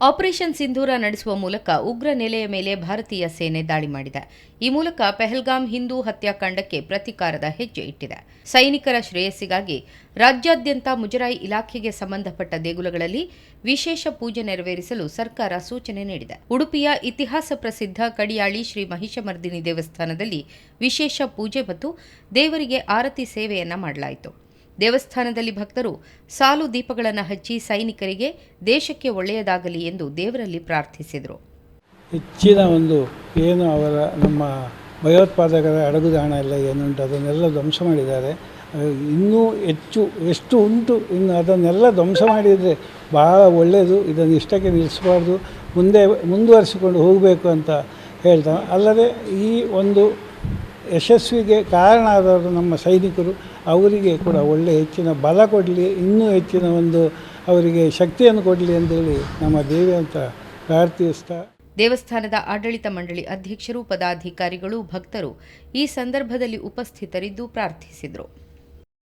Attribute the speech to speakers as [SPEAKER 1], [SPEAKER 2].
[SPEAKER 1] Operation ಸಿಂಧೂರ ನಡೆಸುವ ಮೂಲಕ ಉಗ್ರ ನೆಲೆಯ ಮೇಲೆ ಭಾರತೀಯ ಸೇನೆ ದಾಳಿ ಮಾಡಿದೆ. ಈ ಮೂಲಕ ಪೆಹಲ್ಗಾಮ್ ಹಿಂದೂ ಹತ್ಯಾಕಾಂಡಕ್ಕೆ ಪ್ರತೀಕಾರದ ಹೆಜ್ಜೆ ಇಟ್ಟಿದೆ. ಸೈನಿಕರ ಶ್ರೇಯಸ್ಸಿಗಾಗಿ ರಾಜ್ಯಾದ್ಯಂತ ಮುಜರಾಯಿ ಇಲಾಖೆಗೆ ಸಂಬಂಧಪಟ್ಟ ದೇಗುಲಗಳಲ್ಲಿ ವಿಶೇಷ ಪೂಜೆ ನೆರವೇರಿಸಲು ಸರ್ಕಾರ ಸೂಚನೆ ನೀಡಿದೆ. ಉಡುಪಿಯ ಇತಿಹಾಸ ಪ್ರಸಿದ್ಧ ಕಡಿಯಾಳಿ ಶ್ರೀ ಮಹಿಷಮರ್ದಿನಿ ದೇವಸ್ಥಾನದಲ್ಲಿ ವಿಶೇಷ ಪೂಜೆ ಮತ್ತು ದೇವರಿಗೆ ಆರತಿ ಸೇವೆಯನ್ನ ಮಾಡಲಾಯಿತು. ದೇವಸ್ಥಾನದಲ್ಲಿ ಭಕ್ತರು ಸಾಲು ದೀಪಗಳನ್ನು ಹಚ್ಚಿ ಸೈನಿಕರಿಗೆ ದೇಶಕ್ಕೆ ಒಳ್ಳೆಯದಾಗಲಿ ಎಂದು ದೇವರಲ್ಲಿ ಪ್ರಾರ್ಥಿಸಿದರು.
[SPEAKER 2] ಹೆಚ್ಚಿನ ಒಂದು ಏನು ಅವರ ನಮ್ಮ ಭಯೋತ್ಪಾದಕರ ಅಡಗುದಾಣ ಎಲ್ಲ ಏನುಂಟು, ಅದನ್ನೆಲ್ಲ ಧ್ವಂಸ ಮಾಡಿದ್ದಾರೆ. ಇನ್ನೂ ಹೆಚ್ಚು, ಎಷ್ಟು ಉಂಟು, ಇನ್ನು ಅದನ್ನೆಲ್ಲ ಧ್ವಂಸ ಮಾಡಿದರೆ ಭಾಳ ಒಳ್ಳೆಯದು, ಇದನ್ನು ಇಷ್ಟಕ್ಕೆ ನಿಲ್ಲಿಸಬಾರ್ದು, ಮುಂದೆ ಮುಂದುವರಿಸಿಕೊಂಡು ಹೋಗಬೇಕು ಅಂತ ಹೇಳ್ತಾ ಅಲ್ಲದೆ ಈ ಒಂದು ಯಶಸ್ವಿಗೆ ಕಾರಣ ಆದವರು ನಮ್ಮ ಸೈನಿಕರು. ಅವರಿಗೆ ಕೂಡ ಒಳ್ಳೆಯ ಹೆಚ್ಚಿನ ಬಲ ಕೊಡಲಿ, ಇನ್ನೂ ಹೆಚ್ಚಿನ ಒಂದು ಅವರಿಗೆ ಶಕ್ತಿಯನ್ನು ಕೊಡಲಿ ಅಂತೇಳಿ ನಮ್ಮ ದೇವಿ ಅಂತ ಪ್ರಾರ್ಥಿಸ್ತಾ
[SPEAKER 1] ದೇವಸ್ಥಾನದ ಆಡಳಿತ ಮಂಡಳಿ ಅಧ್ಯಕ್ಷರು, ಪದಾಧಿಕಾರಿಗಳು, ಭಕ್ತರು ಈ ಸಂದರ್ಭದಲ್ಲಿ ಉಪಸ್ಥಿತರಿದ್ದು ಪ್ರಾರ್ಥಿಸಿದರು.